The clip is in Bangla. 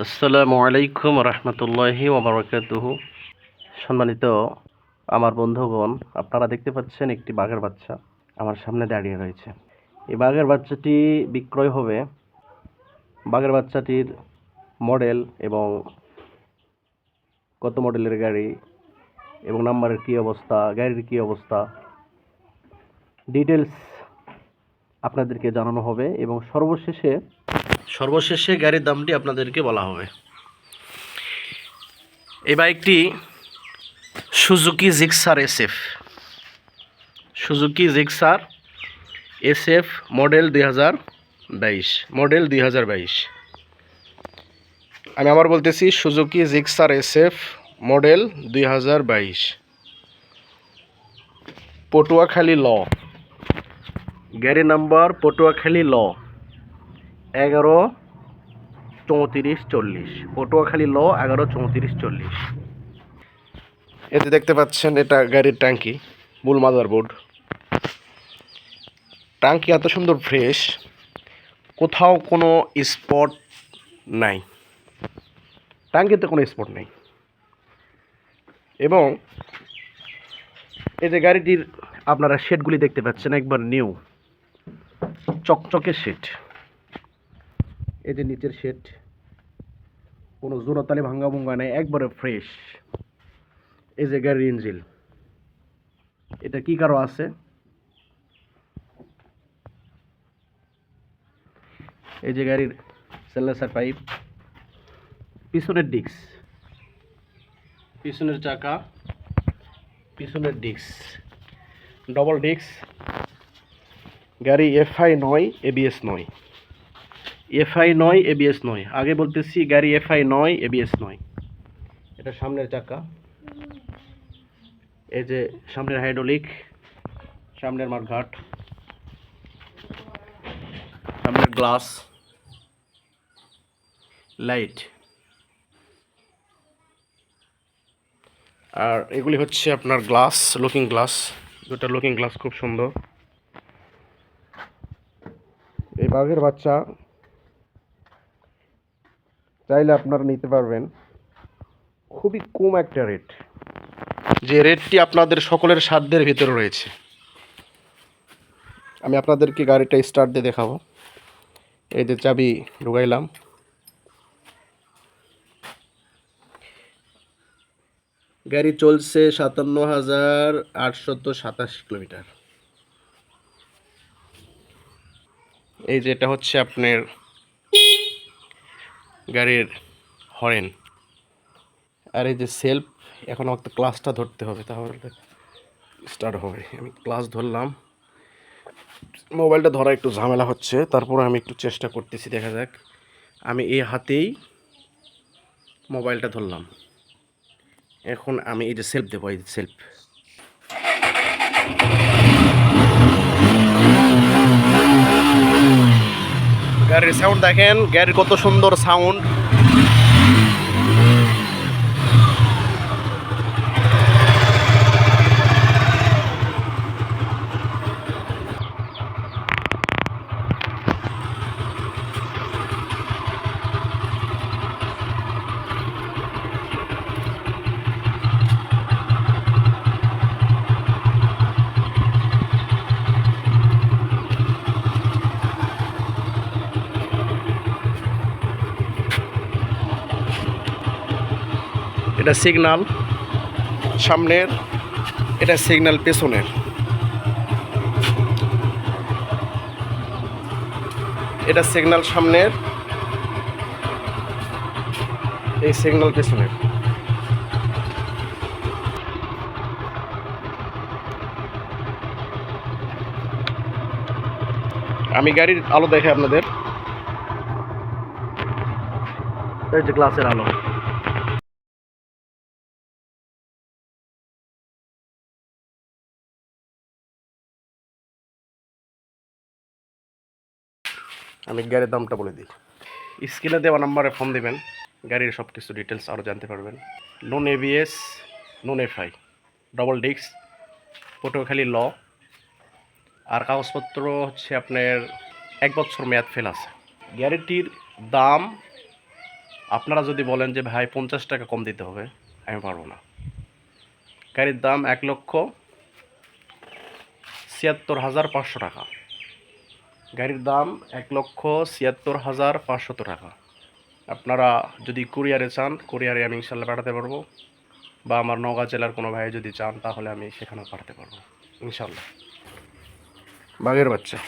আসসালামু আলাইকুম রহমতুল্লাহি ওবরাকাতুহু সম্মানিত আমার বন্ধুগণ, আপনারা দেখতে পাচ্ছেন একটি বাঘের বাচ্চা আমার সামনে দাঁড়িয়ে রয়েছে। এই বাঘের বাচ্চাটি বিক্রয় হবে বাঘের বাচ্চাটির মডেল এবং কত মডেলের গাড়ি এবং নাম্বারের কী অবস্থা, গাড়ির কী অবস্থা ডিটেলস আপনাদেরকে জানানো হবে এবং সর্বশেষে সর্বশেষে গাড়ির দামটি আপনাদেরকে বলা হবে। এই বাইকটি Suzuki Gixxer SF. Suzuki Gixxer SF model দুই হাজার বাইশ। মডেল দুই হাজার বাইশ। আমি আবার বলতেছি, সুজুকি জিক্সার এসএফ মডেল দুই হাজার বাইশ। পটুয়াখালী ল। গাড়ি নাম্বার পটুয়াখালী ল। এগারো, চৌত্রিশ, চল্লিশ। পটুয়াখালী ল, এগারো, চৌত্রিশ, চল্লিশ। এতে দেখতে পাচ্ছেন, এটা গাড়ির ট্যাঙ্কি, মূল মাদারবোর্ড ট্যাঙ্কি এত সুন্দর ফ্রেশ, কোথাও কোনো স্পট নাই। ট্যাঙ্কিতে কোনো স্পট নেই। এবং এই যে গাড়িটির আপনারা শেডগুলি দেখতে পাচ্ছেন, একবার নিউ, চকচকে শেড। এই যে নিচের শেড। কোনো জোড়াতালি ভাঙ্গা ভুঙ্গা নেই, একবারে ফ্রেশ এই যে গাড়ির ইঞ্জিল এটা কি কারও আছে? এই যে গাড়ির সেলেসার পাইপ পিছনের ডিক্স পিছনের চাকা। পিছনের ডিক্স ডবল ডিক্স গাড়ি এফআই নয় এবিএস নয়। এফআই নয় এবিএস নয়। আগে বলতেছি গাড়ি এফআই নয় এবিএস নয়। এটা সামনের চাকা। এই যে সামনের হাইড্রোলিক, সামনের মাঠঘাট সামনের গ্লাস। লাইট। আর এগুলি হচ্ছে আপনার গ্লাস, লুকিং গ্লাস। দুটা লুকিং গ্লাস খুব সুন্দর। এই বাঘের বাচ্চা চাইলে আপনারা নিতে পারবেন। খুবই কম একটা রেট যে রেটটি আপনাদের সকলের সাধ্যের ভিতরে রয়েছে। আমি আপনাদেরকে গাড়িটা স্টার্ট দিয়ে দেখাবো। এই যে চাবি ঢুকাইলাম। গাড়ি চলছে সাতান্ন হাজার আটশত সাতাশ কিলোমিটার। এই যে এটা হচ্ছে আপনার গাড়ির হরেন আর এই যে সেলফ এখন আমাকে ক্লাসটা ধরতে হবে, তাহলে স্টার্ট হবে। আমি ক্লাস ধরলাম। মোবাইলটা ধরা একটু ঝামেলা হচ্ছে, তারপর আমি একটু চেষ্টা করতেছি, দেখা যাক। আমি এই হাতেই মোবাইলটা ধরলাম। এখন আমি এই যে সেলফ দেবো, এই সেলফ গাড়ির সাউন্ড দেখেন গাড়ির কত সুন্দর সাউন্ড এটা সিগনাল সামনের, এটা সিগন্যাল পেছনের। এটা সিগন্যাল সামনের, এই সিগন্যাল পেছনের। আমি গাড়ির আলো দেখে আপনাদের। এই যে গ্লাসের আলো। আমি গাড়ির দামটা বলে দিই। স্ক্রিনে দেওয়া নাম্বারে ফোন দেবেন, গাড়ির সব কিছু ডিটেলস আরও জানতে পারবেন। Non ABS non FI double disc Patuakhali ল আর কাগজপত্র হচ্ছে আপনার এক বছর মেয়াদ ফেল আছে। গাড়িটির দাম, আপনারা যদি বলেন যে ভাই পঞ্চাশ টাকা কম দিতে হবে, আমি পারব না। গাড়ির দাম এক লক্ষ ছিয়াত্তর হাজার পাঁচশো টাকা। গাড়ির দাম এক লক্ষ ছিয়াত্তর হাজার পাঁচশত টাকা। আপনারা যদি কুরিয়ারে চান, কুরিয়ারে আমি ইনশাল্লাহ পাঠাতে পারব। বা আমার নওগাঁ জেলার কোনো ভাই যদি চান, তাহলে আমি সেখানেও পাঠাতে পারব। ইনশাল্লাহ বাঘের বাচ্চা।